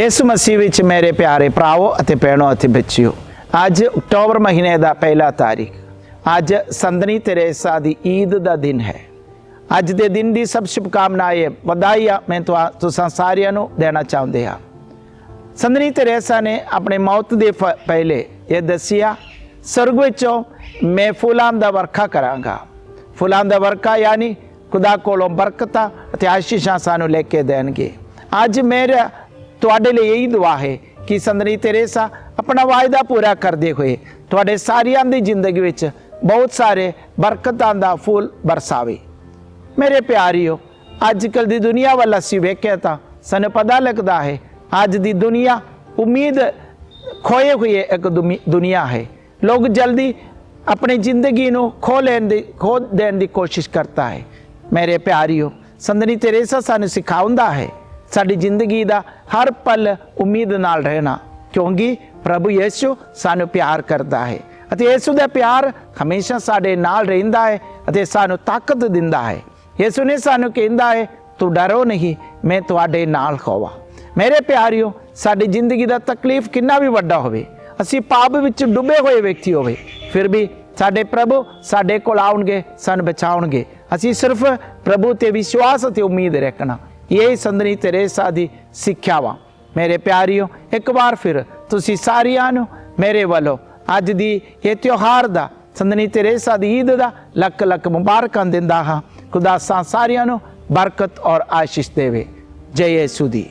ਇਸ ਮਸੀਹ ਵਿੱਚ ਮੇਰੇ ਪਿਆਰੇ ਭਰਾਵੋ ਅਤੇ ਭੈਣੋ ਅਤੇ ਬੱਚਿਓ, ਅੱਜ ਅਕਤੂਬਰ ਮਹੀਨੇ ਦਾ ਪਹਿਲਾ ਤਾਰੀਖ, ਅੱਜ ਸੰਦਨੀ ਤਰੇਸਾ ਦੀ ਈਦ ਦਾ ਦਿਨ ਹੈ। ਅੱਜ ਦੇ ਦਿਨ ਦੀ ਸਭ ਸ਼ੁਭਕਾਮਨਾਵਾਂ ਵਧਾਈਆਂ ਮੈਂ ਤੁਹਾ- ਤੁਸਾਂ ਸਾਰਿਆਂ ਨੂੰ ਦੇਣਾ ਚਾਹੁੰਦੇ ਹਾਂ। ਸੰਦਨੀ ਤਰੇਸਾ ਨੇ ਆਪਣੇ ਮੌਤ ਦੇ ਫ- ਪਹਿਲੇ ਇਹ ਦੱਸਿਆ, ਸਰਗ ਵਿੱਚੋਂ ਮੈਂ ਫੁੱਲਾਂ ਦਾ ਵਰਖਾ ਕਰਾਂਗਾ। ਫੁੱਲਾਂ ਦਾ ਵਰਖਾ ਯਾਨੀ ਖੁਦਾ ਕੋਲੋਂ ਬਰਕਤਾਂ ਅਤੇ ਆਸ਼ੀਸ਼ਾਂ ਸਾਨੂੰ ਲੈ ਕੇ ਦੇਣਗੇ। ਅੱਜ ਮੇਰਾ ਤੁਹਾਡੇ ਲਈ ਇਹੀ ਦੁਆ ਹੈ ਕਿ ਸੰਦਨੀ ਤਰੇਸਾ ਆਪਣਾ ਵਾਅਦਾ ਪੂਰਾ ਕਰਦੇ ਹੋਏ ਤੁਹਾਡੇ ਸਾਰਿਆਂ ਦੀ ਜ਼ਿੰਦਗੀ ਵਿੱਚ ਬਹੁਤ ਸਾਰੇ ਬਰਕਤਾਂ ਦਾ ਫੁੱਲ ਬਰਸਾਵੇ। ਮੇਰੇ ਪਿਆਰਿਓ ਅੱਜ ਕੱਲ ਦੀ ਦੁਨੀਆ ਵੱਲ ਅਸੀਂ ਵੇਖਿਆ ਤਾਂ ਸਾਨੂੰ ਪਤਾ ਲੱਗਦਾ ਹੈ, ਅੱਜ ਦੀ ਦੁਨੀਆ ਉਮੀਦ ਖੋਏ ਹੋਏ ਇੱਕ ਦੁਮੀ- ਦੁਨੀਆ ਹੈ। ਲੋਕ ਜਲਦੀ ਆਪਣੀ ਜ਼ਿੰਦਗੀ ਨੂੰ ਖੋ ਲੈਣ ਦੀ ਖੋ ਦੇਣ ਦੀ ਕੋਸ਼ਿਸ਼ ਕਰਤਾ ਹੈ। ਮੇਰੇ ਪਿਆਰਿਓ, ਸੰਦਨੀ ਤਰੇਸਾ ਸਾਨੂੰ ਸਿਖਾਉਂਦਾ ਹੈ ਸਾਡੀ ਜ਼ਿੰਦਗੀ ਦਾ ਹਰ ਪਲ ਉਮੀਦ ਨਾਲ ਰਹਿਣਾ, ਕਿਉਂਕਿ ਪ੍ਰਭੂ ਯਿਸੂ ਸਾਨੂੰ ਪਿਆਰ ਕਰਦਾ ਹੈ ਅਤੇ ਯਿਸੂ ਦਾ ਪਿਆਰ ਹਮੇਸ਼ਾ ਸਾਡੇ ਨਾਲ ਰਹਿੰਦਾ ਹੈ ਅਤੇ ਸਾਨੂੰ ਤਾਕਤ ਦਿੰਦਾ ਹੈ। ਯਿਸੂ ਨੇ ਸਾਨੂੰ ਕਹਿੰਦਾ ਹੈ, ਤੂੰ ਡਰੋ ਨਹੀਂ, ਮੈਂ ਤੁਹਾਡੇ ਨਾਲ ਹੋਵਾਂ। ਮੇਰੇ ਪਿਆਰਿਓ, ਸਾਡੀ ਜ਼ਿੰਦਗੀ ਦਾ ਤਕਲੀਫ ਕਿੰਨਾ ਵੀ ਵੱਡਾ ਹੋਵੇ, ਅਸੀਂ ਪਾਪ ਵਿੱਚ ਡੁੱਬੇ ਹੋਏ ਵਿਅਕਤੀ ਹੋਵੇ, ਫਿਰ ਵੀ ਸਾਡੇ ਪ੍ਰਭੂ ਸਾਡੇ ਕੋਲ ਆਉਣਗੇ, ਸਾਨੂੰ ਬਚਾਉਣਗੇ। ਅਸੀਂ ਸਿਰਫ ਪ੍ਰਭੂ ਤੇ ਵਿਸ਼ਵਾਸ ਅਤੇ ਉਮੀਦ ਰੱਖਣਾ। ਇਹ ਸੰਦਨੀ ਤਰੇਸਾ ਦੀ ਸਿੱਖਿਆ ਵਾ ਮੇਰੇ ਪਿਆਰਿਓ ਇੱਕ ਵਾਰ ਫਿਰ ਤੁਸੀਂ ਸਾਰਿਆਂ ਨੂੰ ਮੇਰੇ ਵੱਲੋਂ ਅੱਜ ਦੀ ਇਹ ਤਿਉਹਾਰ ਦਾ ਸੰਦਨੀ ਤਰੇਸਾ ਦੀ ਈਦ ਦਾ ਲੱਖ ਲੱਖ ਮੁਬਾਰਕਾਂ ਦਿੰਦਾ ਹਾਂ ਖੁਦਾ ਸਾ ਸਾਰਿਆਂ ਨੂੰ ਬਰਕਤ ਔਰ ਆਸ਼ੀਸ਼ ਦੇਵੇ ਜੈ ਯਿਸੂ ਦੀ